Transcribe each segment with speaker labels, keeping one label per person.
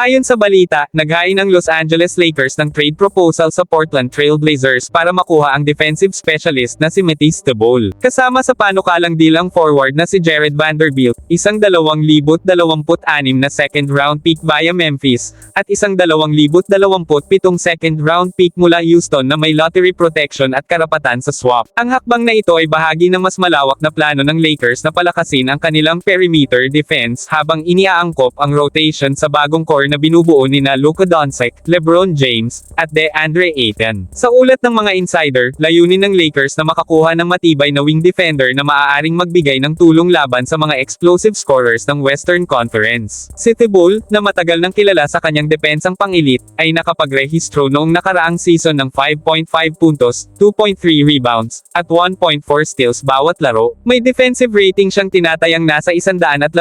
Speaker 1: Ayon sa balita, naghain ang Los Angeles Lakers ng trade proposal sa Portland Trail Blazers para makuha ang defensive specialist na si Matisse Thybulle. Kasama sa panukalang deal ang forward na si Jared Vanderbilt, isang 2026 na second round pick via Memphis, at isang 2027 second round pick mula Houston na may lottery protection at karapatan sa swap. Ang hakbang na ito ay bahagi ng mas malawak na plano ng Lakers na palakasin ang kanilang perimeter defense habang iniaangkop ang rotation sa bagong core na binubuo ni na Luka Doncic, LeBron James, at DeAndre Ayton. Sa ulat ng mga insider, layunin ng Lakers na makakuha ng matibay na wing defender na maaaring magbigay ng tulong laban sa mga explosive scorers ng Western Conference. Si Thibault, na matagal nang kilala sa kanyang depensang pang-elite, ay nakapagrehistro noong nakaraang season ng 5.5 puntos, 2.3 rebounds, at 1.4 steals bawat laro. May defensive rating siyang tinatayang nasa 111,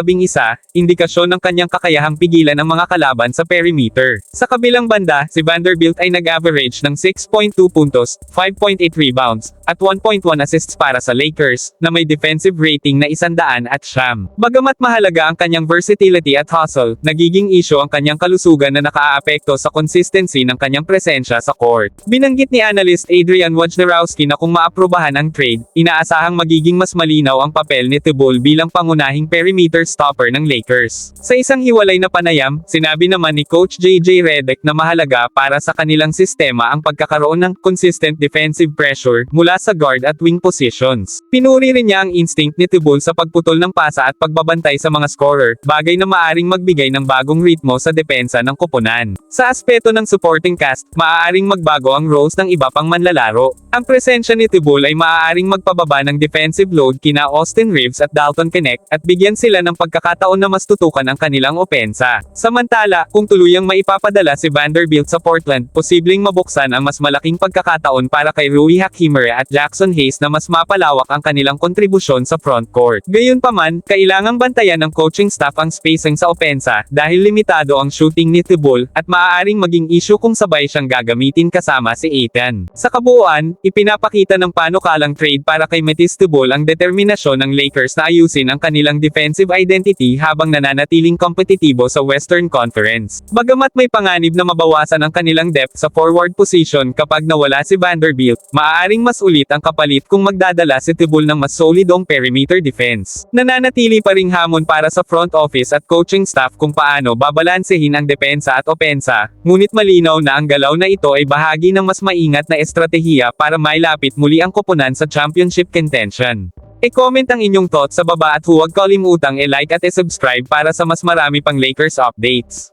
Speaker 1: indikasyon ng kanyang kakayahang pigilan ang mga kalaban sa perimeter. Sa kabilang banda, si Vanderbilt ay nag-average ng 6.2 puntos, 5.8 rebounds, at 1.1 assists para sa Lakers, na may defensive rating na 100 at siyam. Bagamat mahalaga ang kanyang versatility at hustle, nagiging issue ang kanyang kalusugan na nakaaapekto sa consistency ng kanyang presensya sa court. Binanggit ni analyst Adrian Wojnarowski na kung maaprubahan ang trade, inaasahang magiging mas malinaw ang papel ni Thibault bilang pangunahing perimeter stopper ng Lakers. Sa isang hiwalay na panayam, sinabi naman ni Coach JJ Redick na mahalaga para sa kanilang sistema ang pagkakaroon ng consistent defensive pressure mula sa guard at wing positions. Pinuri rin niya ang instinct ni Thibault sa pagputol ng pasa at pagbabantay sa mga scorer, bagay na maaring magbigay ng bagong ritmo sa depensa ng koponan. Sa aspeto ng supporting cast, maaaring magbago ang roles ng iba pang manlalaro. Ang presensya ni Thibault ay maaaring magpababa ng defensive load kina Austin Reeves at Dalton Connect at bigyan sila ng pagkakataon na mas tutukan ang kanilang opensa. Samantala, kung tuluyang maipapadala si Vanderbilt sa Portland, posibleng mabuksan ang mas malaking pagkakataon para kay Rui Hachimere at Jackson Hayes na mas mapalawak ang kanilang kontribusyon sa front court. Gayunpaman, kailangang bantayan ng coaching staff ang spacing sa opensa dahil limitado ang shooting ni Thibault at maaaring maging issue kung sabay siyang gagamitin kasama si Aiton. Sa kabuuan, ipinapakita ng panukalang trade para kay Matisse Thibault ang determinasyon ng Lakers na ayusin ang kanilang defensive identity habang nananatiling kompetitibo sa Western Conference. Bagamat may panganib na mabawasan ang kanilang depth sa forward position kapag nawala si Vanderbilt, maaaring mas ulit ang kapalit kung magdadala si Thibault ng mas solidong perimeter defense. Nananatili pa ring hamon para sa front office at coaching staff kung paano babalansehin ang depensa at opensa, ngunit malinaw na ang galaw na ito ay bahagi ng mas maingat na estratehiya para mailapit muli ang koponan sa championship contention. E-comment ang inyong thoughts sa baba at huwag kalimutang e-like at e-subscribe para sa mas marami pang Lakers updates.